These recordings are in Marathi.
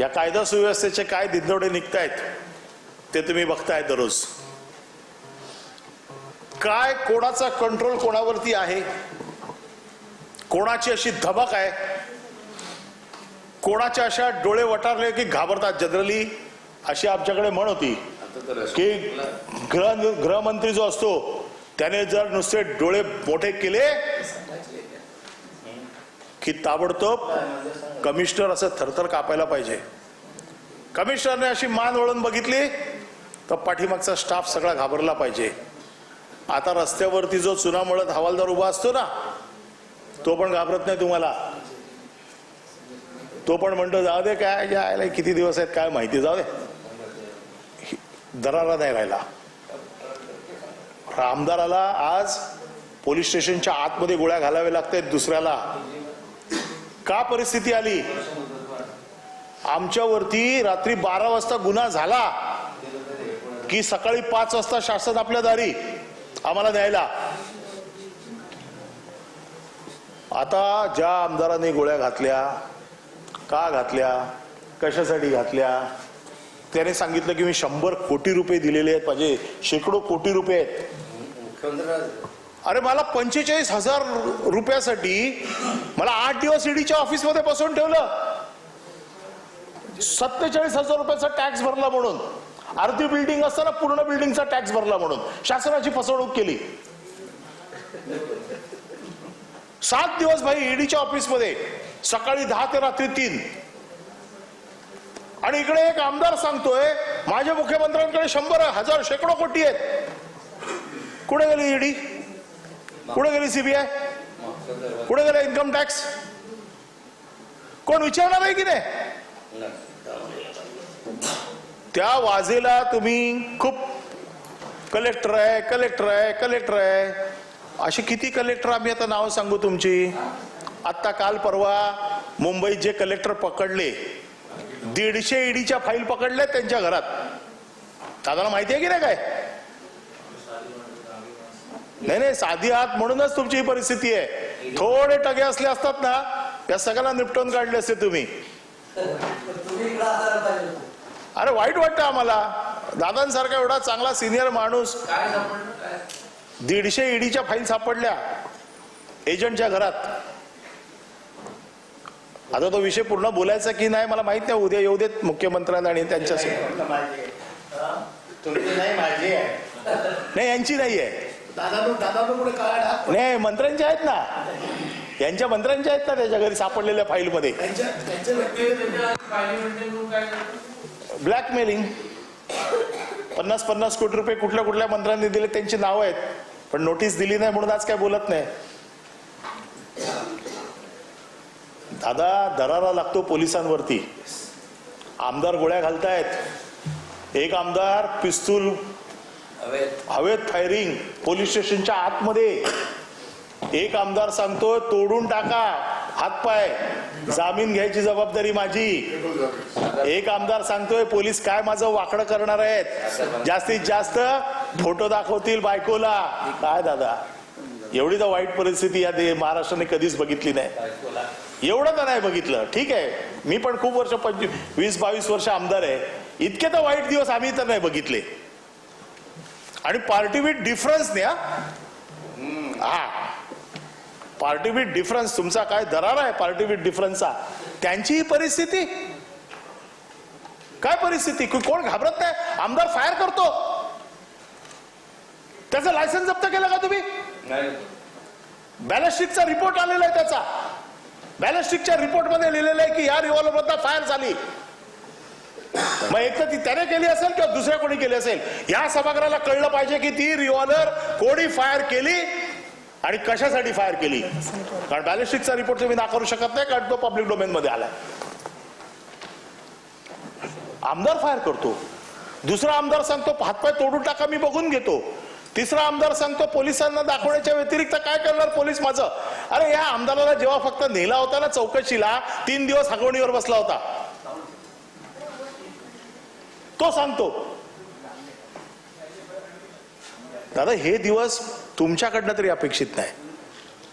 या कायदा सुव्यवस्थेचे काय दिंडोडे निघतायत ते तुम्ही बघताय दररोज. काय कोणाचा कंट्रोल कोणावरती आहे? कोणाची अशी धमक आहे? कोणाच्या अशा डोळे वटारले की घाबरतात? जनरली अशी आमच्याकडे म्हण होती की गृह गृहमंत्री जो असतो त्याने जर नुसते डोळे मोठे केले की ताबडतोब कमिशनर असं थरथर कापायला पाहिजे. कमिशनरने अशी मान वळून बघितली तर पाठीमागचा स्टाफ सगळा घाबरला पाहिजे. आता रस्त्यावरती जो चुना मळत हवालदार उभा असतो ना तो पण घाबरत नाही तुम्हाला. तो पण म्हणतो जाऊ दे काय यायला किती दिवस आहेत काय माहिती जाऊ दे. दरारा नाही राहिला. आमदाराला आज पोलीस स्टेशनच्या आतमध्ये गोळ्या घालाव्या लागतात दुसऱ्याला. का परिस्थिती आली? आमच्यावरती रात्री बारा वाजता गुन्हा झाला की सकाळी पाच वाजता शासन आपल्या दारी आम्हाला द्यायला आता ज्या आमदारांनी गोळ्या घातल्या का घातल्या कशासाठी घातल्या त्याने सांगितलं की मी शंभर कोटी रुपये दिलेले आहेत माझे शेकडो कोटी रुपये आहेत. अरे मला पंचेचाळीस हजार रुपयासाठी मला आठ दिवस ईडीच्या ऑफिसमध्ये बसवून ठेवलं. सत्तेचाळीस हजार रुपयाचा टॅक्स भरला म्हणून. अर्धी बिल्डिंग असताना पूर्ण बिल्डिंगचा टॅक्स भरला म्हणून. शासनाची फसवणूक केली. सात दिवस भाई ईडीच्या ऑफिसमध्ये. सकाळी दहा ते रात्री तीन. आणि इकडे एक आमदार सांगतोय माझ्या मुख्यमंत्र्यांकडे शंभर हजार शेकडो कोटी आहेत. कुठे गेली ईडी? कुठे गेली सीबीआय कुठे गेला इन्कम टॅक्स कोण विचारणार आहे की नाही? त्या वाजेला तुम्ही खूप कलेक्टर आहे कलेक्टर आहे कलेक्टर आहे. अशी किती कलेक्टर आम्ही आता नाव सांगू तुमची? आत्ता काल परवा मुंबईत जे कलेक्टर पकडले दीडशे ईडीच्या फाईल पकडल्या त्यांच्या घरात. दादाला माहिती आहे की नाही काय? नाही नाही साधी हात म्हणूनच तुमची ही परिस्थिती आहे. थोडे टगे असले असतात ना या सगळ्यांना निपटून काढले असते तुम्ही. अरे वाईट वाटतं आम्हाला. दादांसारखा एवढा चांगला सिनियर माणूस दीडशे ईडीच्या फाईल सापडल्या एजंटच्या घरात. आता तो विषय पूर्ण बोलायचा की नाही मला माहीत नाही. उद्या येऊ देत मुख्यमंत्र्यांना आणि त्यांच्या नाही यांची नाही आहे. नाही मंत्र्यांच्या आहेत ना. यांच्या मंत्र्यांच्या आहेत ना त्याच्या घरी सापडलेल्या फाईलमध्ये. ब्लॅकमेलिंग. पन्नास पन्नास कोटी रुपये कुठल्या कुठल्या मंत्र्यांनी दिले त्यांची नावं आहेत. पण नोटीस दिली नाही म्हणून आज काय बोलत नाही. दादा दरारा लागतो पोलिसांवरती. आमदार गोळ्या घालतायत. एक आमदार पिस्तूल हवेत. फायरिंग पोलीस स्टेशनच्या आतमध्ये. एक आमदार सांगतोय तोडून टाका हातपाय जामीन घ्यायची जबाबदारी माझी. एक आमदार सांगतोय पोलीस काय माझं वाकडं करणार आहेत? जास्तीत जास्त फोटो दाखवतील बायकोला. काय दादा? एवढी तर वाईट परिस्थिती या दे- महाराष्ट्राने कधीच बघितली नाही. एवढं तर नाही बघितलं. ठीक आहे. मी पण खूप वर्ष पंचवीस वीस बावीस वर्ष आमदार आहे. इतके तर वाईट दिवस आम्ही तर नाही बघितले. आणि पार्टी विथ डिफरन्स द्या हा. पार्टी विथ डिफरन्स तुमचा काय दरार आहे पार्टी विथ डिफरन्सचा? त्यांची ही परिस्थिती? काय परिस्थिती? को- कोण घाबरत नाही? आमदार फायर करतो. त्याचं लायसन्स जप्त केलं का तुम्ही? बॅलिस्टिकचा रिपोर्ट आलेला आहे त्याचा. बॅलिस्टिकच्या रिपोर्टमध्ये लिहिलेलं आहे की या रिव्हॉल्वर मधनं फायर झाली. मग एक तर ती त्याने केली असेल किंवा दुसऱ्या कोणी केली असेल? या सभागृहाला कळलं पाहिजे की ती रिव्हॉल्वर कोणी फायर केली आणि कशासाठी फायर केली? कारण बॅलिस्टिकचा रिपोर्ट तुम्ही नाकारू शकत नाही कारण तो पब्लिक डोमेन मध्ये आलाय. आमदार फायर करतो. दुसरा आमदार सांगतो हातपाय तोडून टाका मी बघून घेतो. तिसरा आमदार सांगतो पोलिसांना दाखवण्याच्या व्यतिरिक्त काय करणार पोलीस माझं? अरे या आमदाराला जेव्हा फक्त नेला होता ना चौकशीला तीन दिवस हगवणीवर बसला होता. तो सांगतो. दादा हे दिवस तुमच्याकडनं तरी अपेक्षित नाही.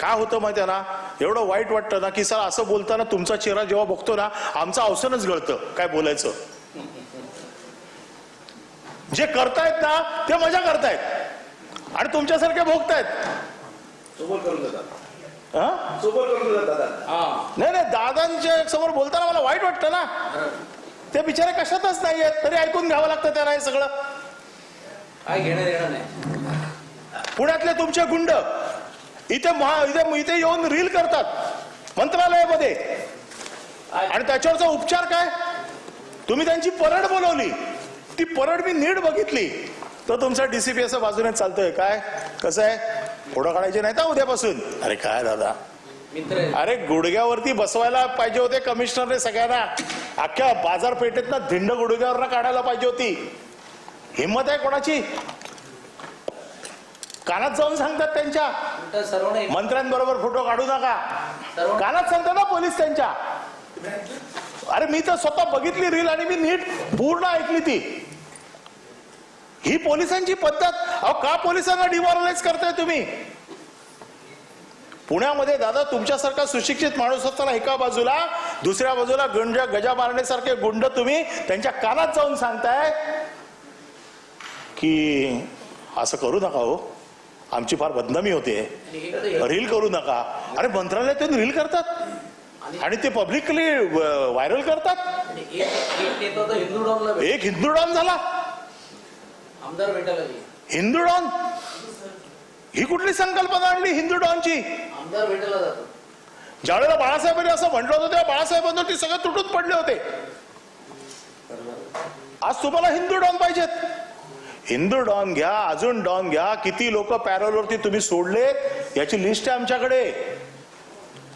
काय होतं माहिती आहे ना? एवढं वाईट वाटतं ना की सर असं बोलताना तुमचा चेहरा जेव्हा बघतो ना आमचं अवसनच गळतं काय बोलायचं? जे करतायत ना ते मजा करतायत. आणि तुमच्यासारखे भोगतायत. हा? नाही नाही दादांच्या समोर बोलताना मला वाईट वाटतं ना. ते बिचारे कशातच नाहीयेत. तरी ऐकून घ्यावं लागतं त्यांना हे सगळं. काय घेणं देणं नाही. पुण्यातले तुमचे गुंड इथे महा इथे इथे येऊन रील करतात मंत्रालयामध्ये. आणि त्याच्यावरचा उपचार काय? तुम्ही त्यांची परड बोलवली. ती परड मी नीट बघितली. तर तुमचा डीसीपी असं बाजूने चालतोय. काय? कसं आहे? फोटो काढायचे नाही का उद्यापासून. अरे काय दादा. अरे गुडघ्यावरती बसवायला पाहिजे होते कमिशनरने सगळ्यांना. अख्ख्या बाजारपेठेतनं धिंड गुडघ्यावर काढायला पाहिजे होती. हिंमत आहे कोणाची? कानात जाऊन सांगतात त्यांच्या. मंत्र्यांबरोबर फोटो काढू नका. कानात सांगतात ना पोलीस त्यांच्या. अरे मी तर स्वतः बघितली रील आणि मी नीट पूर्ण ऐकली ती. ही पोलिसांची पद्धत अहो का पोलिसांना डिमॉरलाइज करताय तुम्ही? पुण्यामध्ये दादा तुमच्यासारखा सुशिक्षित माणूस असताना एका बाजूला दुसऱ्या बाजूला गंज गजा मारण्यासारखे गुंड तुम्ही त्यांच्या कानात जाऊन सांगताय की असं करू नका हो. आमची फार बदनामी होते. रील करू नका. अरे मंत्रालयातून रील करतात. आणि ते पब्लिकली व्हायरल करतात. एक हिंदू डॉन झाला. हिंदू डॉन. ही कुठली संकल्पना आणली हिंदू डॉनची? जातो. ज्यावेळेला बाळासाहेबांनी असं म्हटलं होतं तेव्हा बाळासाहेबांवर ती सगळं तुटून पडले होते. आज तुम्हाला हिंदू डॉन पाहिजेत. हिंदू डॉन घ्या अजून डॉन घ्या किती लोक पॅरोलवरती तुम्ही सोडलेत याची लिस्ट आहे आमच्याकडे.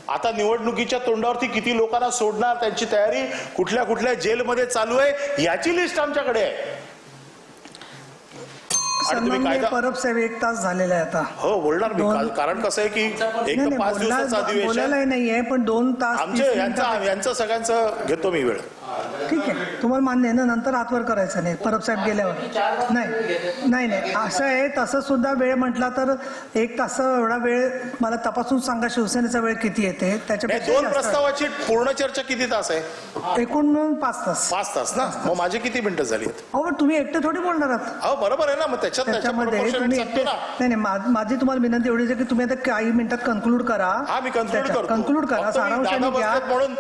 आता निवडणुकीच्या तोंडावरती किती लोकांना सोडणार त्यांची तयारी कुठल्या कुठल्या जेलमध्ये चालू आहे याची लिस्ट आमच्याकडे आहे. सन्माननीय परब साहेब एक तास झालेला आहे आता. हो बोलणार मी दोन- का- कारण कसं आहे की एक नाही, तर नाही, पाच बोलला- दिवसाचं अधिवेशन बोलायलाही नाहीये पण दोन तास आमचे तीस यांचा मिनिटं- यांचं सगळ्यांचं घेतो मी वेळ. ठीक आहे. तुम्हाला मान्य आहे ना नंतर हातवर करायचं नाही. परब साहेब गेल्यावर. नाही नाही नाही. असं आहे तसं सुद्धा वेळ म्हटला तर एक तास एवढा वेळ मला तपासून सांगा शिवसेनेचा वेळ किती येते? त्याच्यापेक्षा दोन जास्त. आहे. प्रस्तावाची पूर्ण चर्चा किती तास आहे? एकूण पाच तास. पाच तास ना? मग माझी किती मिनिटं झाली आहेत? अहो पण तुम्ही एकटे थोडी बोलणार आहात. अहो बरोबर आहे ना. मग त्याच्यात त्याच्या त्याच्यामध्ये proportionate तुम्ही सांगतो एकटे ना नाही नाही. मा- माझी तुम्हाला विनंती एवढीच आहे की तुम्ही आता काही मिनिटात कन्क्लूड करा. हा मी कन्क्लूड करतो. कन्क्लूड करा. फक्त मी सारांशाने दादा घ्या. बसलेत म्हणून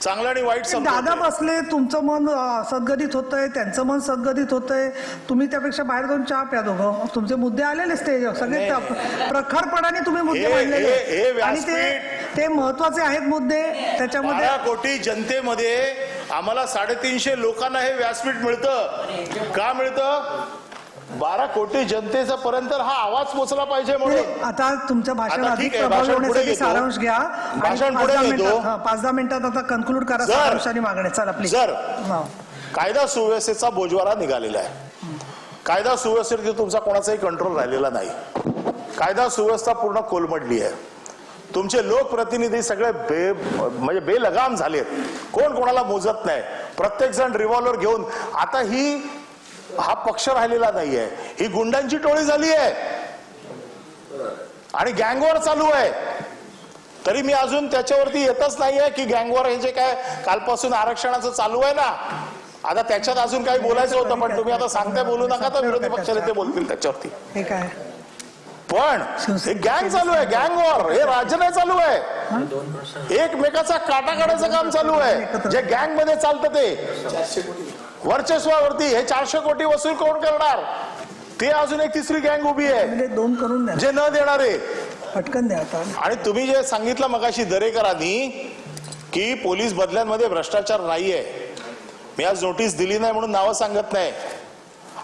चांगलं आणि वाईट दादा बसले तुमचं मन अं, सद्गदित होतंय त्यांचं मन सद्गदित होतंय. तुम्ही त्यापेक्षा बाहेर जाऊन चहा प्या दोघं. तुमचे मुद्दे आलेले स्टेजवर सगळे प्रखरपणाने तुम्ही मुद्दे मांडलेले. आणि ते ते महत्त्वाचे आहेत मुद्दे. त्याच्यामध्ये कोटी जनतेमध्ये आम्हाला साडेतीनशे लोकांना हे व्यासपीठ मिळतं. का मिळतं? बारा कोटी जनतेचा पर्यंत हा आवाज पोचला पाहिजे म्हणून. आता तुमचं भाषण आता अधिक ठीक आहे, प्रभावी भाषण पुढे होण्यासाठी घेतो. सारांश घ्या. आणि भाषण पाच पुढे दहा घेतो. मिनिटात हा, पाच दहा मिनिटात आता कन्क्लूड करा जर- सारांशाने मागणे. चला प्लीज जर हा. कायदा सुव्यवस्थेचा बोजवारा निघालेला आहे. कायदा सुव्यवस्थेवरती तुमचा कोणाचाही कंट्रोल राहिलेला नाही. कायदा सुव्यवस्था पूर्ण कोलमडली आहे. तुमचे लोकप्रतिनिधी सगळे बे म्हणजे बेलगाम झालेत. कोण कोणाला मोजत नाही? प्रत्येक जण रिव्हॉल्वर घेऊन. आता ही हा पक्ष राहिलेला नाहीये. ही गुंडांची टोळी झाली आहे आणि गँगवॉर चालू आहे. तरी मी अजून त्याच्यावरती येतच नाहीये की गँगवॉर हे जे काय कालपासून आरक्षणाचं चालू आहे ना आता त्याच्यात अजून काही बोलायचं होतं पण तुम्ही आता सांगताय बोलू नका तर विरोधी पक्षाने ते बोलतील त्याच्यावरती. काय? पण हे गँग चालू आहे गँग वॉर हे राज्य नाही चालू आहे. एकमेकाचा काटा काढायचं काम चालू आहे. जे गँगमध्ये चालतं ते. वर्चस्वावरती हे चारशे कोटी वसूल कोण करणार? ते अजून एक तिसरी गँग उभी आहे. म्हणजे दोन करून जे न देणारे. पटकन द्या आता. आणि तुम्ही जे सांगितलं मगाशी दरेकरांनी की पोलीस बदल्यांमध्ये भ्रष्टाचार नाहीये. मी आज नोटीस दिली नाही म्हणून नावं सांगत नाही.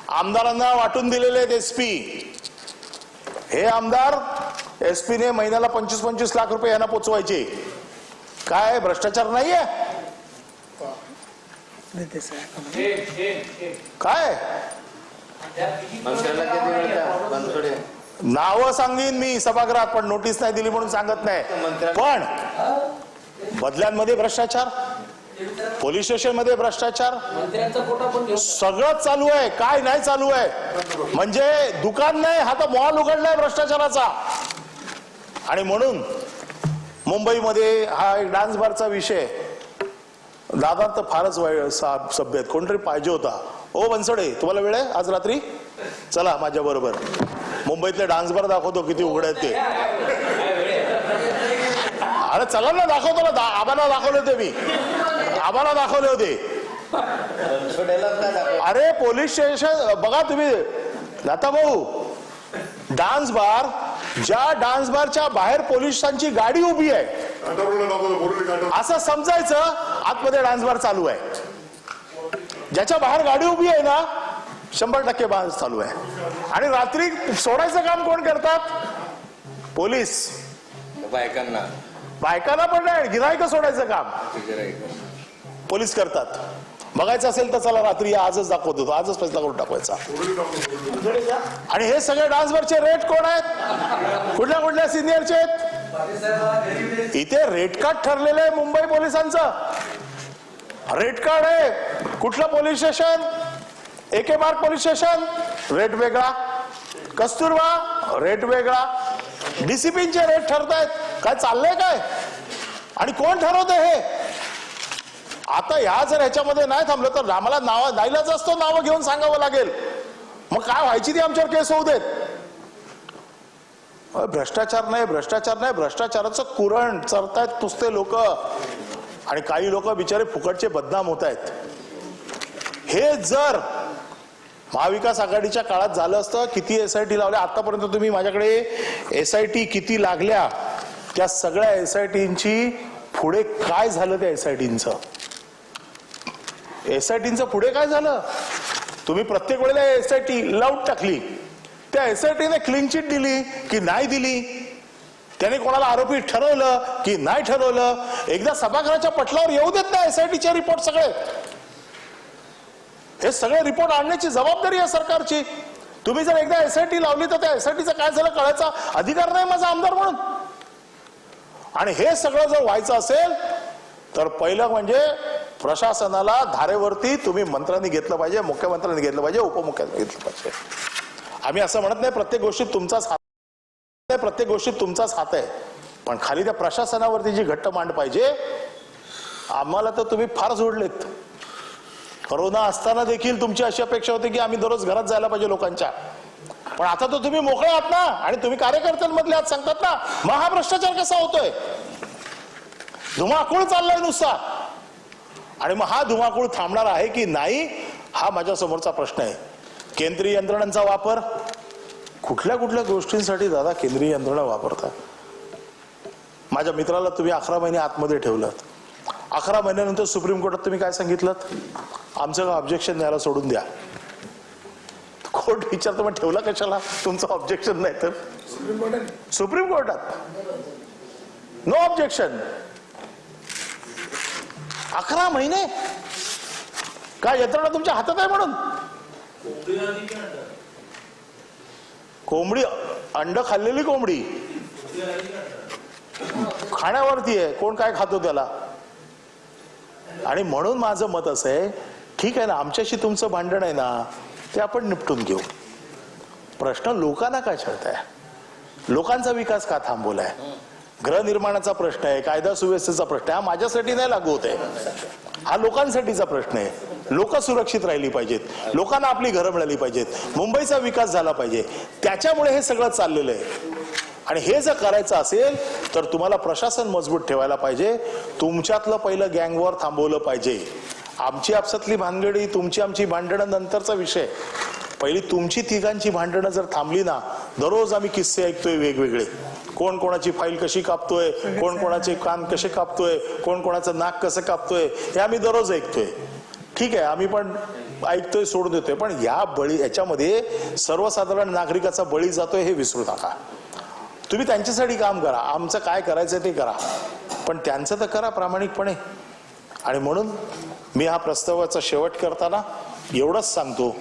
आमदारांना वाटून दिलेले आहेत एसपी हे आमदार एसपी ने महिन्याला पंचवीस पंचवीस लाख रुपये यांना पोचवायचे. काय भ्रष्टाचार नाहीये? काय? नावं सांगीन मी सभागृहात पण नोटीस नाही दिली म्हणून सांगत नाही. पण बदल्यांमध्ये भ्रष्टाचार पोलीस स्टेशनमध्ये भ्रष्टाचार मंत्र्यांचा फोटो पण घेऊ सगळं चालू आहे. काय नाही चालू आहे? म्हणजे दुकान नाही हा तर मॉल उघडलाय भ्रष्टाचाराचा. आणि म्हणून मुंबईमध्ये हा एक डान्स बारचा विषय दादा तर फारच वाईट सभ्य आहेत. कोणतरी पाहिजे होता. ओ बनसोडे तुम्हाला वेळ आहे आज रात्री? चला माझ्या बरोबर. मुंबईतले डान्स बार दाखवतो किती उघडे आहेत ते. अरे चला ना दाखवतो ना. दा- आबाला दाखवले होते मी. आबाला दाखवले होते. अरे पोलीस स्टेशन बघा तुम्ही. लता भाऊ डान्स बार ज्या डान्स बारच्या बाहेर पोलिसांची गाडी उभी आहे असं समजायचं आतमध्ये डान्स बार चालू आहे. ज्याच्या बाहेर गाडी उभी आहे ना शंभर टक्के डान्स चालू आहे. आणि रात्री सोडायचं काम कोण करतात? पोलीस. बायकांना. बायकांना पण नाही गिरायक सोडायचं काम. पोलीस करतात. बघायचं असेल तर चला रात्री आजच दाखवतो आजच फैसला करून टाकवायचा. आणि हे सगळे डान्सवरचे रेट कोण आहेत? कुठल्या कुठल्या सिनियरचे आहेत? इथे रेट कार्ड ठरलेलं आहे मुंबई पोलिसांचं. रेट कार्ड आहे. कुठलं पोलीस स्टेशन? एके मार्क मार्ग पोलीस स्टेशन. रेट वेगळा. कस्तुरबा रेट वेगळा. डिसिप्लिनचे रेट ठरतायत. काय चाललंय काय? आणि कोण ठरवतं हे? आता या जर ह्याच्यामध्ये नाही थांबलं तर आम्हाला नाव नाईलाच असतो नावं घेऊन सांगावं लागेल. मग काय व्हायची ती आमच्यावर केस होऊ देत? भ्रष्टाचार नाही भ्रष्टाचार नाही भ्रष्टाचाराचं कुरण चरतायत नुसते लोक. आणि काही लोक बिचारे फुकटचे बदनाम होत आहेत हे जर महाविकास आघाडीच्या काळात झालं असतं किती एस आय टी लावल्या आतापर्यंत तुम्ही माझ्याकडे एस आय टी किती लागल्या त्या सगळ्या एस आय टींची पुढे काय झालं त्या एस आय टींचं एस आय टींचं पुढे काय झालं? तुम्ही प्रत्येक वेळेला एस आय टी लावून टाकली. त्या एस आय टीने क्लीन चिट दिली की नाही दिली? त्याने कोणाला आरोपी ठरवलं की नाही ठरवलं? एकदा सभागृहाच्या पटलावर येऊ देत नाही एस आय टीचे रिपोर्ट सगळे. हे सगळे रिपोर्ट आणण्याची जबाबदारी आहे सरकारची. तुम्ही जर एकदा एस आय टी लावली तर त्या एस आय टीचं काय झालं कळायचा अधिकार नाही माझा आमदार म्हणून. आणि हे सगळं जर व्हायचं असेल तर पहिलं म्हणजे प्रशासनाला धारेवरती तुम्ही मंत्र्यांनी घेतलं पाहिजे मुख्यमंत्र्यांनी घेतलं पाहिजे उपमुख्यांनी घेतलं पाहिजे. आम्ही असं म्हणत नाही प्रत्येक गोष्टीत तुमचाच हात नाही, प्रत्येक गोष्टीत तुमचाच हात आहे. पण खाली त्या प्रशासनावरती जी घट्ट मांड पाहिजे आम्हाला तर तुम्ही फार जोडलेत. करोना असताना देखील तुमची अशी अपेक्षा होती की आम्ही दररोज घरात जायला पाहिजे लोकांच्या. पण आता तर तुम्ही मोकळे आहात ना आणि तुम्ही कार्यकर्त्यांमधले आहात सांगतात ना मग हा भ्रष्टाचार कसा होतोय? धुमाकूळ चाललाय नुसता. आणि मग हा धुमाकूळ थांबणार आहे की नाही हा माझ्या समोरचा प्रश्न आहे. केंद्रीय यंत्रणांचा वापर? कुठल्या कुठल्या गोष्टींसाठी दादा केंद्रीय यंत्रणा वापरता? माझ्या मित्राला तुम्ही अकरा महिने आतमध्ये ठेवलं अकरा महिन्यानंतर सुप्रीम कोर्टात तुम्ही काय सांगितलं? आमचं ऑब्जेक्शन द्यायला सोडून द्या. कोर्ट विचारतो मग ठेवला कशाला? तुमचं ऑब्जेक्शन नाही तर? सुप्रीम कोर्टात? नो ऑब्जेक्शन अकरा महिने? काय यंत्रणा तुमच्या हातात आहे म्हणून? कोंबडी अंड? खाल्लेली कोंबडी. खाण्यावरती आहे कोण काय खातो त्याला? आणि म्हणून माझं मत असं आहे ठीक आहे ना आमच्याशी तुमचं भांडण आहे ना ते आपण निपटून घेऊ. प्रश्न लोकांना काय छळताय? लोकांचा विकास का थांबवलाय? गृहनिर्माणाचा प्रश्न आहे कायदा सुव्यवस्थेचा प्रश्न आहे हा माझ्यासाठी नाही लागू होत आहे. हा लोकांसाठीचा प्रश्न आहे. लोक सुरक्षित राहिली पाहिजेत. लोकांना आपली घरं मिळाली पाहिजेत. मुंबईचा विकास झाला पाहिजे. त्याच्यामुळे हे सगळं चाललेलं आहे. आणि हे जर करायचं असेल तर तुम्हाला प्रशासन मजबूत ठेवायला पाहिजे. तुमच्यातलं पहिलं गँगवॉर थांबवलं पाहिजे. आमची आपसातली भानगडी तुमची आमची भांडणं नंतरचा विषय. पहिली तुमची तिघांची भांडणं जर थांबली ना दररोज आम्ही किस्से ऐकतोय वेगवेगळे. कोण कोणाची फाईल कशी कापतोय कोण कोणाचे कान कसे कापतोय कोण कोणाचं नाक कसं कापतोय हे आम्ही दररोज ऐकतोय. ठीक आहे आम्ही पण ऐकतोय सोडून देतोय पण या बळी याच्यामध्ये सर्वसाधारण नागरिकाचा बळी जातोय हे विसरू नका. तुम्ही त्यांच्यासाठी काम करा आमचं काय करायचं ते करा. पण त्यांचं तर करा प्रामाणिकपणे. आणि म्हणून मी हा प्रस्तावाचा शेवट करताना एवढंच सांगतो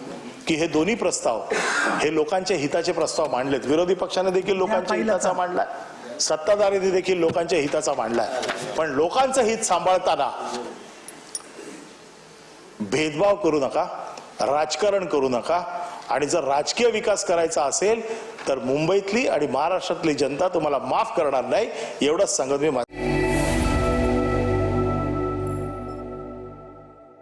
की हे दोन्ही प्रस्ताव हे लोकांच्या हिताचे प्रस्ताव मांडलेत. विरोधी पक्षाने देखील लोकांच्या हिताचा मांडलाय. सत्ताधारीने देखील लोकांच्या हिताचा मांडलाय. पण लोकांचं हित सांभाळताना भेदभाव करू नका राजकारण करू नका. आणि जर राजकीय विकास करायचा असेल तर मुंबईतली आणि महाराष्ट्रातली जनता तुम्हाला माफ करणार नाही. एवढंच सांगत मी